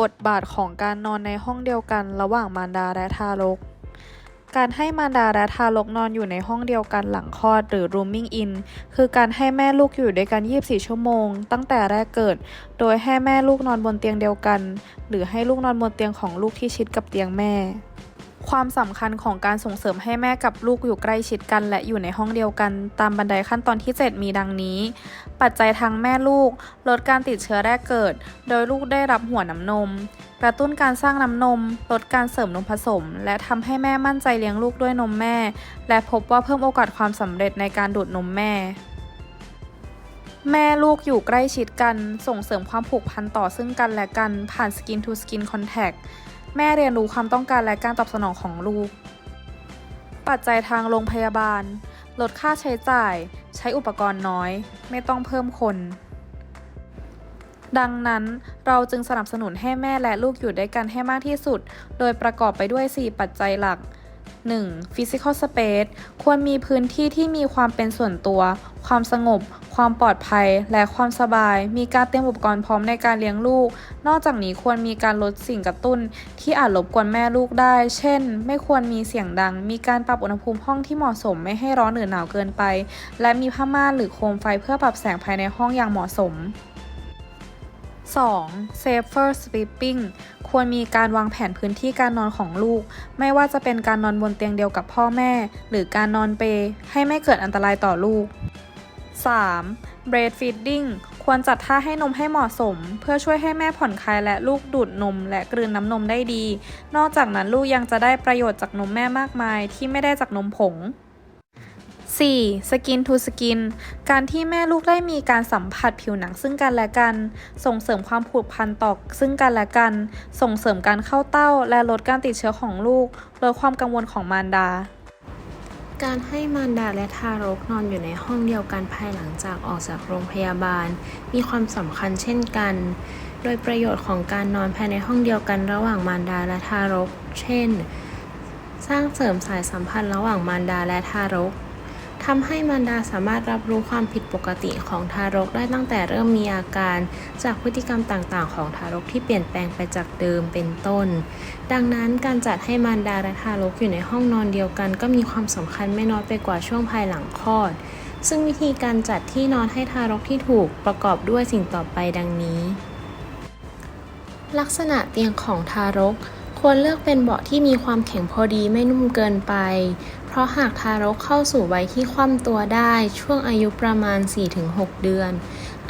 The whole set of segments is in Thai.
บทบาทของการนอนในห้องเดียวกันระหว่างมารดาและทารก การให้มารดาและทารกนอนอยู่ในห้องเดียวกันหลังคลอดหรือ rooming in คือการให้แม่ลูกอยู่ด้วยกัน 24 ชั่วโมง ตั้งแต่แรกเกิด โดยให้แม่ลูกนอนบนเตียงเดียวกัน หรือให้ลูกนอนบนเตียงของลูกที่ชิดกับเตียงแม่ ความสำคัญของการส่งเสริมให้แม่กับลูกอยู่ใกล้ชิดกัน และอยู่ในห้องเดียวกัน ตามบันไดขั้นตอนที่ 7 มีดังนี้ ปัจจัยทางแม่ลูก ลดการติดเชื้อแรกเกิด โดยลูกได้รับหัวน้ำนม กระตุ้นการสร้างน้ำนม ลดการเสริมนมผสม และทำให้แม่มั่นใจเลี้ยงลูกด้วยนมแม่ และพบว่าเพิ่มโอกาสความสำเร็จในการดูดนมแม่แม่ลูกอยู่ใกล้ชิดกัน ส่งเสริมความผูกพันต่อซึ่งกันและกันผ่าน skin to skin contact แม่เรียนรู้ความต้องการและการตอบสนองของลูก ปัจจัยทางโรงพยาบาล ลดค่าใช้จ่าย ใช้อุปกรณ์น้อย ไม่ต้องเพิ่มคน ดังนั้นเราจึงสนับสนุนให้แม่และลูกอยู่ด้วยกันให้มากที่สุด โดยประกอบไปด้วย 4 ปัจจัยหลัก 1. Physical Space ควรมีพื้นที่ที่มีความเป็นส่วนตัว ความสงบ ความปลอดภัย และความสบาย มีการเตรียมอุปกรณ์พร้อมในการเลี้ยงลูก นอกจากนี้ควรมีการลดสิ่งกระตุ้น ที่อาจรบกวนแม่ลูกได้ เช่น ไม่ควรมีเสียงดัง มีการปรับอุณหภูมิห้องที่เหมาะสมไม่ให้ร้อนหรือหนาวเกินไป และมีผ้าม่านหรือโคมไฟเพื่อปรับแสงภายในห้องอย่างเหมาะสม 2. Safer Sleeping ควรมีการวางแผนพื้นที่การนอนของลูก ไม่ว่าจะเป็นการนอนบนเตียงเดียวกับพ่อแม่ หรือการนอนเปให้ไม่เกิดอันตรายต่อลูก 3. Breastfeeding ควรจัดท่าให้นมให้เหมาะสม เพื่อช่วยให้แม่ผ่อนคลายและลูกดูดนม และกลืนน้ำนมได้ดี นอกจากนั้นลูกยังจะได้ประโยชน์จากนมแม่มากมาย ที่ไม่ได้จากนมผง 4. Skin to Skin การที่แม่ลูกได้มีการสัมผัสผิวหนังซึ่งกันและกัน ส่งเสริมความผูกพันต่อซึ่งกันและกัน ส่งเสริมการเข้าเต้า และลดการติดเชื้อของลูก ลดความกังวลของมารดา การให้มารดาและทารกนอนอยู่ในห้องเดียวกันภายหลังจากออกจากโรงพยาบาล มีความสำคัญเช่นกัน โดยประโยชน์ของการนอนภายในห้องเดียวกันระหว่างมารดาและทารก เช่น สร้างเสริมสายสัมพันธ์ระหว่างมารดาและทารก ทำให้มารดาสามารถรับรู้ความผิดปกติของทารกได้ตั้งแต่เริ่มมีอาการ จากพฤติกรรมต่างๆ ของทารกที่เปลี่ยนแปลงไปจากเดิมเป็นต้น ดังนั้นการจัดให้มารดาและทารกอยู่ในห้องนอนเดียวกัน ก็มีความสำคัญไม่น้อยไปกว่าช่วงภายหลังคลอด ซึ่งวิธีการจัดที่นอนให้ทารกที่ถูกประกอบด้วยสิ่งต่อไปดังนี้ ลักษณะเตียงของทารกควรเลือกเป็นเบาะที่มีความแข็งพอดีไม่นุ่มเกินไป ราะหากทารกเข้าสู่วัยที่คว่ำตัวได้ช่วงอายุประมาณ 4-6 เดือน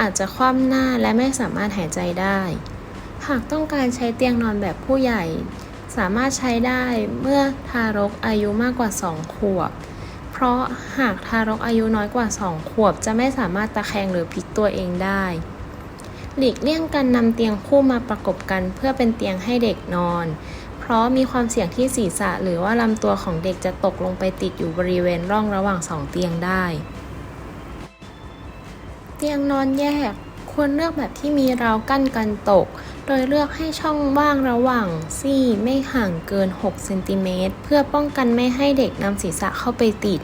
อาจจะคว่ำหน้าและไม่สามารถหายใจได้ หากต้องการใช้เตียงนอนแบบผู้ใหญ่ สามารถใช้ได้เมื่อทารกอายุมากกว่า 2 ขวบ เพราะหากทารกอายุน้อยกว่า 2 ขวบ จะไม่สามารถตะแคงหรือพลิกตัวเองได้ หลีกเลี่ยงการนำเตียงคู่มาประกบกันเพื่อเป็นเตียงให้เด็กนอน เพราะมีความเสี่ยงที่ศีรษะหรือว่าลำตัวของเด็กจะตกลงไปติดอยู่บริเวณร่องระหว่างสองเตียงได้ เตียงนอนแยก ควรเลือกแบบที่มีราวกั้นกันตก โดยเลือกให้ช่องว่างระหว่างซี่ไม่ห่างเกิน 6 เซนติเมตรเพื่อป้องกันไม่ให้เด็กนำศีรษะเข้าไปติด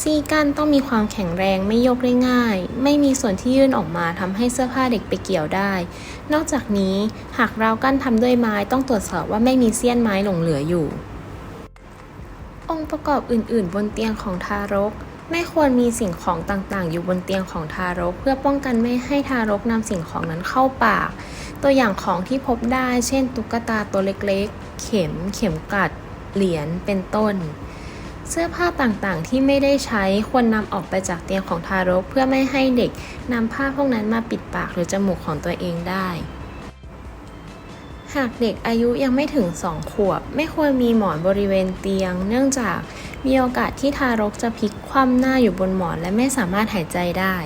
ซี่กั้นต้องมีความแข็งแรงไม่ยกได้ง่าย ไม่มีส่วนที่ยื่นออกมาทำให้เสื้อผ้าเด็กไปเกี่ยวได้ นอกจากนี้หากราวกั้นทำด้วยไม้ต้องตรวจสอบว่าไม่มีเสี้ยนไม้หลงเหลืออยู่ องค์ประกอบอื่น ๆ บนเตียงของทารก ไม่ควรมีสิ่งของต่างๆ อยู่บนเตียงของทารก เพื่อป้องกันไม่ให้ทารกนำสิ่งของนั้นเข้าปาก ตัวอย่างของที่พบได้ เช่น ตุ๊กตาตัวเล็ก ๆ เข็ม เข็มกัด เหรียญเป็นต้น เสื้อผ้าต่างๆ ที่ไม่ได้ใช้ควรนำออกไปจากเตียงของทารก เพื่อไม่ให้เด็กนำผ้าพวกนั้นมาปิดปากหรือจมูกของตัวเองได้ หากเด็กอายุยังไม่ถึง 2 ขวบ ไม่ควรมีหมอนบริเวณเตียง เนื่องจากมีโอกาสที่ทารกจะพลิกคว่ำหน้าอยู่บนหมอนและไม่สามารถหายใจได้